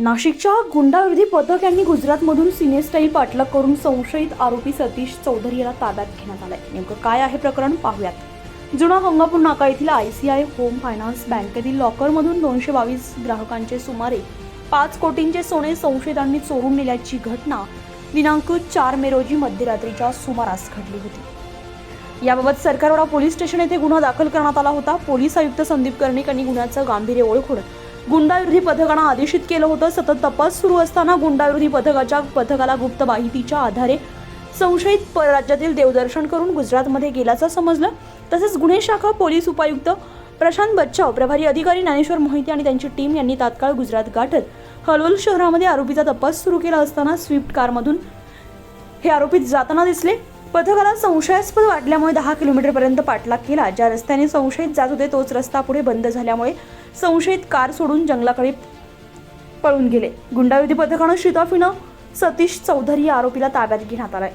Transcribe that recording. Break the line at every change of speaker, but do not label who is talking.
नाशिकच्या गुंडाविरोधी पथक यांनी गुजरातमधून सिनेस्टाईल पाठलाग करून संशयित आरोपी सतीश चौधरी याला ताब्यात घेण्यात आलाय. नेमकं काय आहे प्रकरण पाहूयात. जुना गंगापूर नाका येथील I C I home finance बँकेतील लॉकरमधून दोनशे बावीस ग्राहकांचे सुमारे पाच कोटींचे सोने संशयितांनी चोरून नेल्याची घटना दिनांक चार मे रोजी मध्यरात्रीच्या सुमारास घडली होती. याबाबत सरकारवाडा पोलीस स्टेशन येथे गुन्हा दाखल करण्यात आला होता. पोलीस आयुक्त संदीप कर्णिक यांनी गुन्ह्याचं गांभीर्य ओळखून गुंडाविरोधी पथकानं आदेशित केलं होतं. सतत तपास सुरू असताना गुंडाविरोधी पथकाच्या पथकाला गुप्त माहितीच्या आधारे संशयित परराज्यातील देवदर्शन करून गुजरातमध्ये गेल्याचं समजलं. तसेच गुन्हे शाखा पोलीस उपायुक्त प्रशांत बच्चाव प्रभारी अधिकारी ज्ञानेश्वर मोहिते आणि त्यांची टीम यांनी तात्काळ गुजरात गाठत हलवल शहरामध्ये आरोपीचा तपास सुरू केला असताना स्विफ्ट कारमधून हे आरोपी जाताना दिसले. पथकाला संशयास्पद वाटल्यामुळे दहा किलोमीटरपर्यंत पाठलाग केला. ज्या रस्त्याने संशयित जात होते तोच रस्ता पुढे बंद झाल्यामुळे संशयित कार सोडून जंगलाकडे पळून गेले. गुंडाविधी पथकानं शिताफीनं सतीश चौधरी या आरोपीला ताब्यात घेण्यात आलाय.